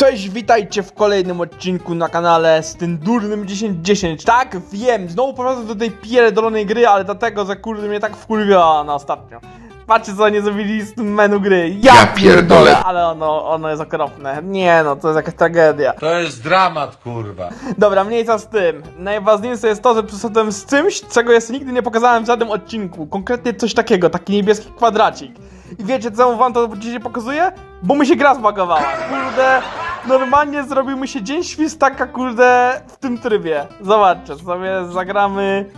Cześć, witajcie w kolejnym odcinku na kanale z tym durnym 1010. Tak, wiem, znowu powracam do tej pierdolonej gry, ale dlatego, że kurde mnie tak wkurwiała na ostatnio. Patrzcie co oni zrobili z tym menu gry. Ja, Ja pierdolę. Ale ono, ono jest okropne. Nie no, to jest jakaś tragedia. To jest dramat, kurwa. Dobra, mniejsza z tym. Najważniejsze jest to, że przyszedłem z czymś, czego jeszcze nigdy nie pokazałem w żadnym odcinku. Konkretnie coś takiego, taki niebieski kwadracik. I wiecie czemu wam to dzisiaj pokazuję? Bo mi się gra zbagowała. Kurde, normalnie zrobił mi się dzień świstaka, kurde, w tym trybie. Zobaczcie, sobie zagramy...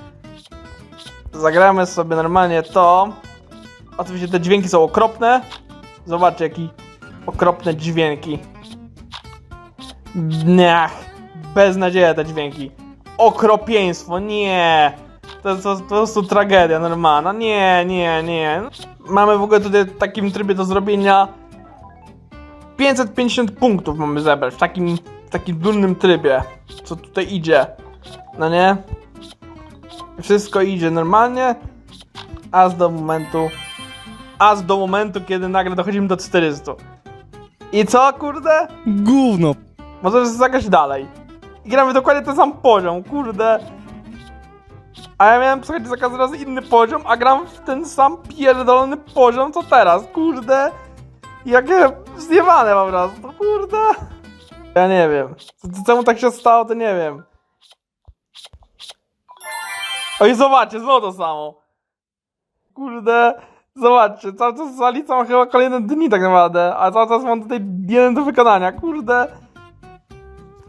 Zagramy sobie normalnie to. Oczywiście te dźwięki są okropne. Zobaczcie, jaki okropne dźwięki. Niach, beznadzieja te dźwięki. Okropieństwo, nie. To to, po prostu tragedia normalna. Nie, nie, nie. Mamy w ogóle tutaj w takim trybie do zrobienia 550 punktów mamy zebrać w takim, w takim durnym trybie. Co tutaj idzie. No nie? Wszystko idzie normalnie. Aż do momentu. Aż do momentu, kiedy nagle dochodzimy do 400. I co, kurde? Gówno. Możesz zagrać dalej. I gramy dokładnie ten sam poziom, kurde. A ja miałem, słuchajcie, za każdym razem inny poziom, a gram w ten sam pierdolony poziom, co teraz, kurde. Jakie zjebane po prostu, kurde. Ja nie wiem. Czemu tak się stało, to nie wiem. Oj, zobaczcie, znowu to samo. Kurde, zobaczcie, cały czas zalicam chyba kolejne dni tak naprawdę, a cały czas mam tutaj jeden do wykonania, kurde.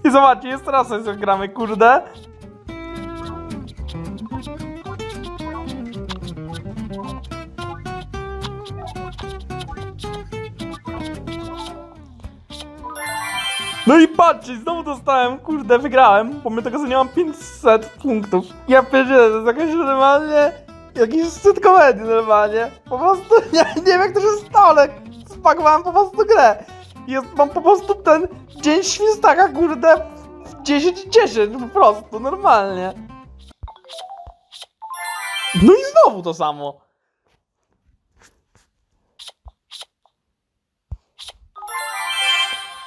I zobaczcie, jest teraz coś gramy, kurde. No i patrzcie, znowu dostałem, kurde, wygrałem, pomimo tego, że nie mam 500 punktów. Ja pierdzielę, to jest jakaś normalnie, jakiś szczyt komedii normalnie. Po prostu, nie wiem jak to się stało, ale spakowałem po prostu grę. Jest, mam po prostu ten dzień świstaka, kurde, w 10 10 po prostu, normalnie. No i znowu to samo.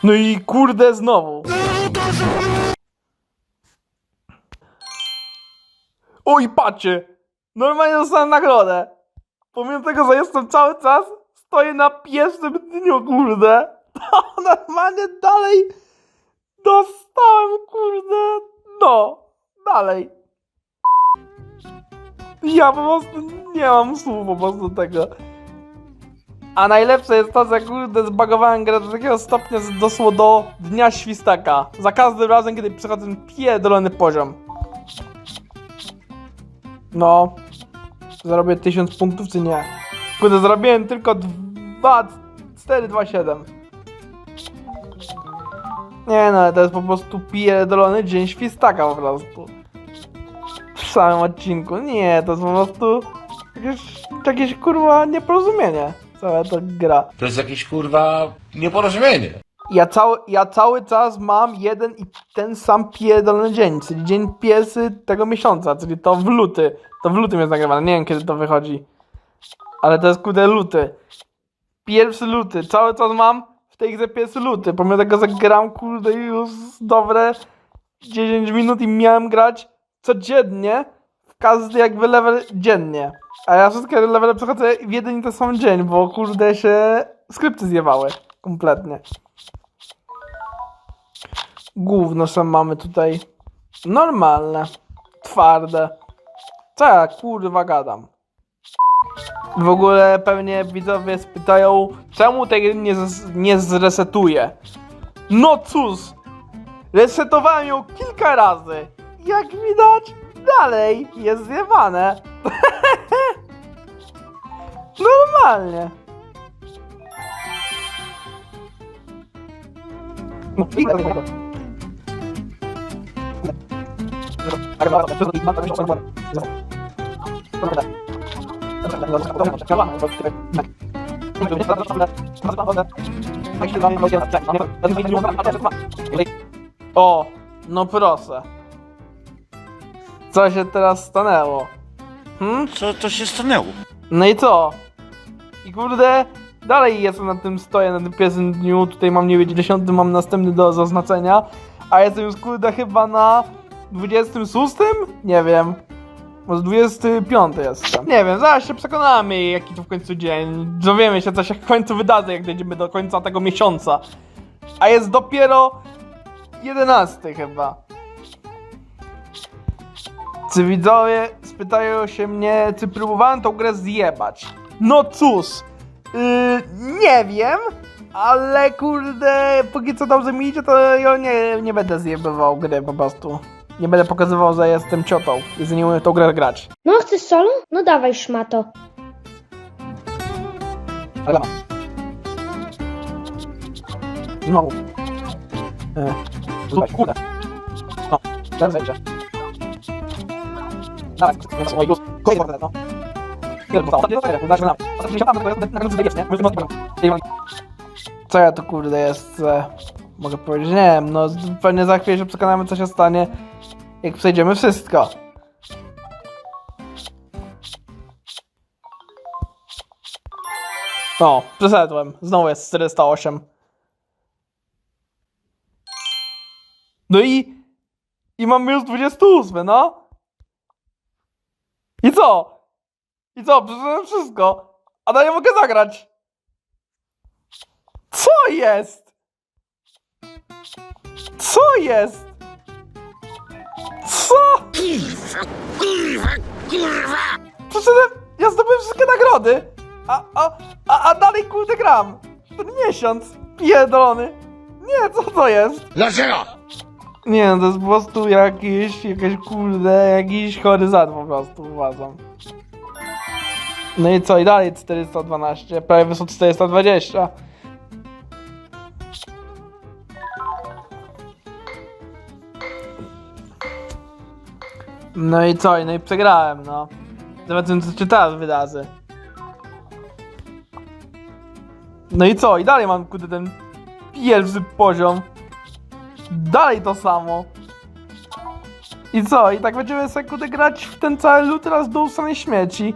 No i kurde znowu. Oj, patrzcie! Normalnie dostałem nagrodę. Pomimo tego, że jestem cały czas, stoję na pierwszym dniu, kurde. To normalnie dalej dostałem, kurde. No, dalej. Ja po prostu nie mam słów po prostu tego. A najlepsze jest to, że kurde zbagowałem grę do takiego stopnia, że doszło do dnia świstaka. Za każdym razem, kiedy przechodzę ten pierdolony poziom. No. Zarobię 1000 punktów, czy nie? Kurde, zarobiłem tylko 2, 4, 2, 7. Nie no, ale to jest po prostu pierdolony dzień świstaka po prostu. W samym odcinku. Nie, to jest po prostu jakieś, jakieś kurwa nieporozumienie. Cała ta gra. To jest jakieś, kurwa, nieporozumienie. Ja cały, ja cały czas mam jeden i ten sam pierdolony dzień, czyli dzień pierwszy tego miesiąca, czyli to w luty. To w lutym jest nagrywane, nie wiem kiedy to wychodzi. Ale to jest kurde luty. Pierwszy luty, cały czas mam w tej grze pierwszy luty, pomimo tego, że gram kurde już dobre 10 minut i miałem grać codziennie w każdy jakby level dziennie. A ja wszystkie levele przechodzę w jeden i ten sam dzień, bo kurde się skrypty zjewały kompletnie. Gówno sam mamy tutaj. Normalne. Twarde. Ja kurwa gadam? W ogóle pewnie widzowie spytają, czemu tej gry nie, nie zresetuję. No cóż, resetowałem ją kilka razy. Jak widać, dalej jest zjebane. Normalnie. No, i- O, no proszę. Co się teraz stanęło? Hmm? Co to się stanęło? No i co? I kurde, Dalej jestem na tym, stoję na tym pierwszym dniu, tutaj mam nie wiedzieć, 10 mam następny do zaznaczenia, a jestem już kurde chyba na 26? Nie wiem. Może 25 jestem. Nie wiem, zaraz się przekonamy, jaki to w końcu dzień. Dowiemy się, co się w końcu wydarzy, jak dojdziemy do końca tego miesiąca. A jest dopiero 11 chyba. Czy widzowie spytają się mnie, czy próbowałem tą grę zjebać? No cóż, yy, nie wiem, ale kurde, póki co dobrze mi idzie, to ja nie, nie będę zjebywał gry po prostu. Nie będę pokazywał, że jestem ciotą i że nie umiem w tą grę grać. No, chcesz solo? No dawaj, szmato. Ale Znowu. E, Słuchaj, kurde. No, teraz zejdzie. Dawaj, portret, no. Co ja tu kurde jest? Mogę powiedzieć, nie wiem, no pewnie za chwilę się przekonamy co się stanie, jak przejdziemy wszystko. O, przeszedłem. Znowu jest 408. No i... I mam już 28, no. I co? I co? Przeszedłem wszystko. A dalej mogę zagrać. Co jest? Co jest? Co? Przeszedłem... Ja zdobyłem wszystkie nagrody. A, a, a, a dalej kurde gram. Ten miesiąc. Pierdolony. Nie, co to jest? Dlaczego? Nie, no to jest po prostu jakiś, jakaś kurde, jakiś horyzont po prostu uważam. No i co, i dalej 412, prawie wysoko 420. No i co, no i przegrałem, no. Zobaczymy, co się teraz wydarzy. No i co, i dalej mam kurde ten pierwszy poziom. Dalej to samo. I co? I tak będziemy sobie kurde grać w ten cały lód teraz do ustanej śmieci.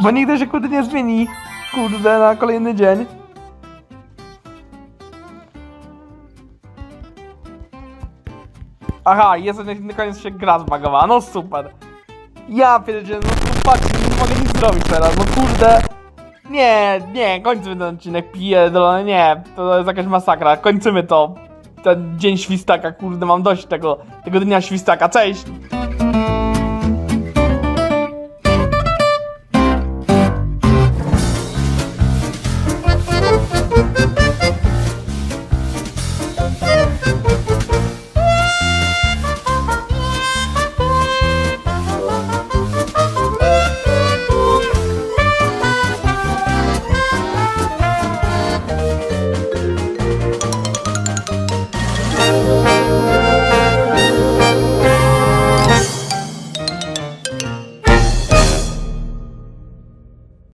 Bo nigdy się kurde nie zmieni. Kurde na kolejny dzień. Aha, jest na koniec się gra zbagowała, no super. Ja pierdzielę, no patrz, nie mogę nic zrobić teraz, no kurde. Nie, nie, kończymy ten odcinek, pierdolony, nie, to jest jakaś masakra, kończymy to. Ten dzień świstaka, kurde, mam dość tego, tego dnia świstaka, cześć!